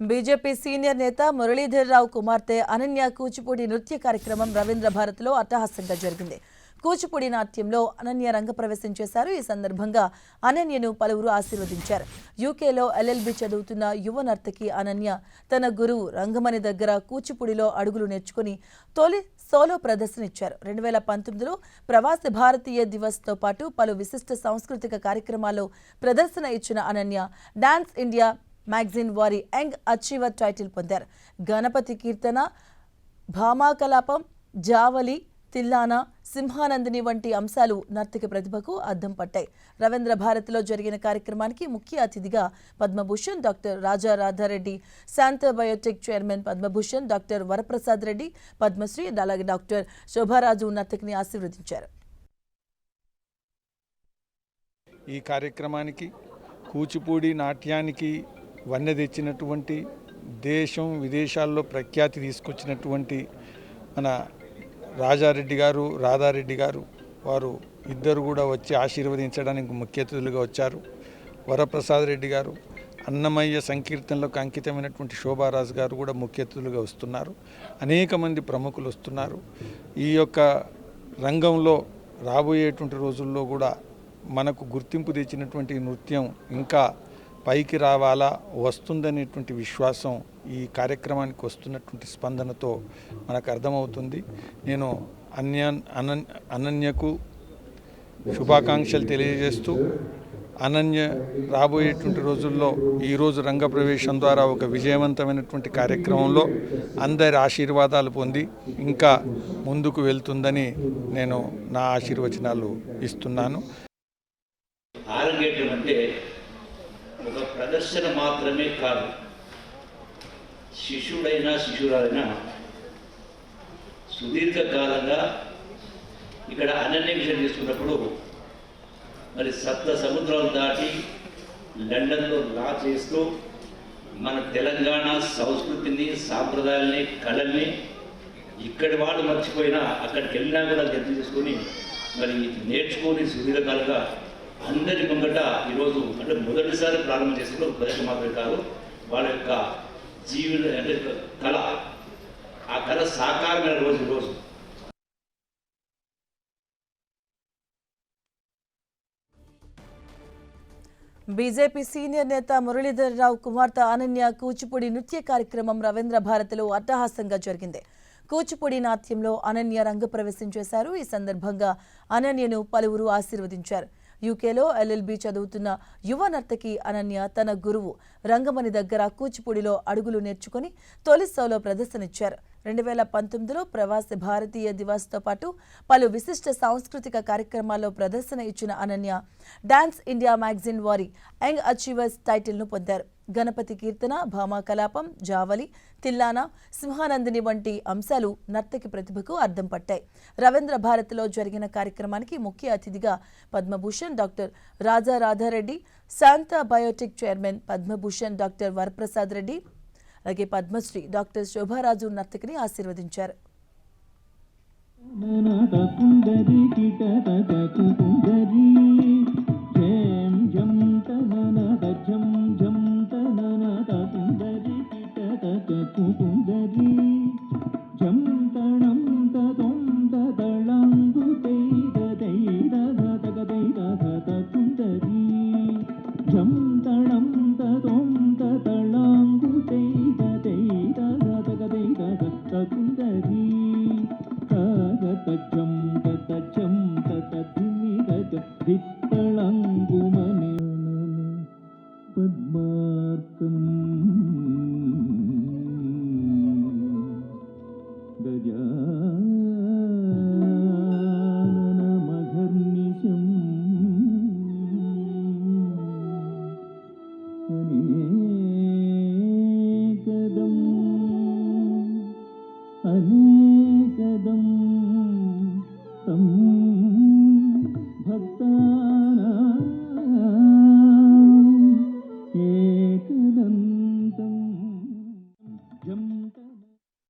BJP senior నేత మురళీధర్రావు కుమార్తె అనన్య కూచిపూడి నృత్య కార్యక్రమం రవీంద్ర భారత్లో అట్టహాసంగా జరిగింది. కూచిపూడి నాట్యంలో అనన్య రంగప్రవేశం చేశారు. ఈ సందర్భంగా అనన్యను పలువురు ఆశీర్వదించారు. యూకేలో ఎల్ఎల్బి చదువుతున్న యువ నర్తకి అనన్య తన గురువు రంగమణి దగ్గర కూచిపూడిలో అడుగులు నేర్చుకుని తొలి సోలో ప్రదర్శన ఇచ్చారు రెండు వేల పంతొమ్మిదిలో ప్రవాస భారతీయ దివస్తో పాటు పలు విశిష్ట సాంస్కృతిక కార్యక్రమాల్లో ప్రదర్శన ఇచ్చిన అనన్య డాన్స్ ఇండియా మ్యాగజైన్ వారి యంగ్ అచీవర్ టైటిల్ పొందారు. గణపతి కీర్తన భామాకలాపం జావలి తిల్లాన సింహానందిని వంటి అంశాలు నర్తకి ప్రతిభకు అద్దం పట్టాయి. రవీంద్ర భారతిలో జరిగిన కార్యక్రమానికి ముఖ్య అతిథిగా Padma Bhushan doctor Raja Radha Reddy Shantha biotech chairman Padma Bhushan doctor Varaprasad Reddy Padma Shri అలాగే డాక్టర్ శోభారాజు నర్తకిని ఆశీర్వదించారు. ఈ కార్యక్రమానికి కూచిపూడి నాట్యానికి వన్నె తెచ్చినటువంటి దేశం విదేశాల్లో ప్రఖ్యాతి తీసుకొచ్చినటువంటి మన రాజారెడ్డి గారు రాధారెడ్డి గారు వారు ఇద్దరు కూడా వచ్చి ఆశీర్వదించడానికి ముఖ్య అతిథులుగా వచ్చారు. వరప్రసాద్ రెడ్డి గారు అన్నమయ్య సంకీర్తనలకు అంకితమైనటువంటి శోభారాజు గారు కూడా ముఖ్య అతిథులుగా వస్తున్నారు. అనేక మంది ప్రముఖులు వస్తున్నారు. ఈ యొక్క రంగంలో రాబోయేటువంటి రోజుల్లో కూడా మనకు గుర్తింపు తెచ్చినటువంటి నృత్యం ఇంకా పైకి రావాలా వస్తుందనేటువంటి విశ్వాసం ఈ కార్యక్రమానికి వస్తున్నటువంటి స్పందనతో మనకు అర్థమవుతుంది. నేను అన్య అనన్ అనన్యకు శుభాకాంక్షలు తెలియజేస్తూ అనన్య రాబోయేటువంటి రోజుల్లో ఈరోజు రంగప్రవేశం ద్వారా ఒక విజయవంతమైనటువంటి కార్యక్రమంలో అందరి ఆశీర్వాదాలు పొంది ఇంకా ముందుకు వెళ్తుందని నేను నా ఆశీర్వచనాలు ఇస్తున్నాను. ఒక ప్రదర్శన మాత్రమే కాదు. శిష్యుడైనా శిశురాలైనా సుదీర్ఘకాలంగా ఇక్కడ అనన్య విషయం తీసుకున్నప్పుడు మరి సప్త సముద్రాలు దాటి లండన్లో లా చేస్తూ మన తెలంగాణ సంస్కృతిని సాంప్రదాయాల్ని కళల్ని ఇక్కడి వాళ్ళు మర్చిపోయినా అక్కడికి వెళ్ళినా కూడా గుర్తు చేసుకొని మరి నేర్చుకొని సుదీర్ఘకాలంగా అందరి ముంగట ఈరోజు అంటే మొదటిసారి ప్రారంభం చేసిన ప్రదర్శన మాత్రమే కాదు వాళ్ళ యొక్క జీవిత అంటే కళ ఆ కళ సాకారమైన రోజు ఈరోజు. బీజేపీ సీనియర్ నేత మురళీధరరావు కుమార్తె అనన్య కూచిపూడి నృత్య కార్యక్రమం రవీంద్ర భారతిలో అట్టహాసంగా జరిగింది. కూచిపూడి నాట్యంలో అనన్య రంగప్రవేశం చేశారు. ఈ సందర్భంగా అనన్యను పలువురు ఆశీర్వదించారు. యూకేలో ఎల్ఎల్బి చదువుతున్న యువ నర్తకి అనన్య తన గురువు. రంగమణి దగ్గర కూచిపూడిలో అడుగులు నేర్చుకుని తొలిసోలో ప్రదర్శనిచ్చారు. రెండు వేల పంతొమ్మిదిలో ప్రవాసి భారతీయ దివాస్తో పాటు పలు విశిష్ట సాంస్కృతిక కార్యక్రమాల్లో ప్రదర్శన ఇచ్చిన అనన్య డాన్స్ ఇండియా మ్యాగజైన్ వారి యంగ్ అచీవర్స్ టైటిల్ను పొందారు. గణపతి కీర్తన భామాకలాపం జావలి తిల్లాన సింహానందిని వంటి అంశాలు నర్తకి ప్రతిభకు అర్థం పట్టాయి. రవీంద్ర భారతిలో జరిగిన కార్యక్రమానికి ముఖ్య అతిథిగా Padma Bhushan doctor Raja Radha Reddy Shantha biotech chairman Padma Bhushan doctor Varaprasad Reddy అలాగే పద్మశ్రీ డాక్టర్ శోభారాజు నర్తకిని ఆశీర్వదించారు. பத்மார்க்கம்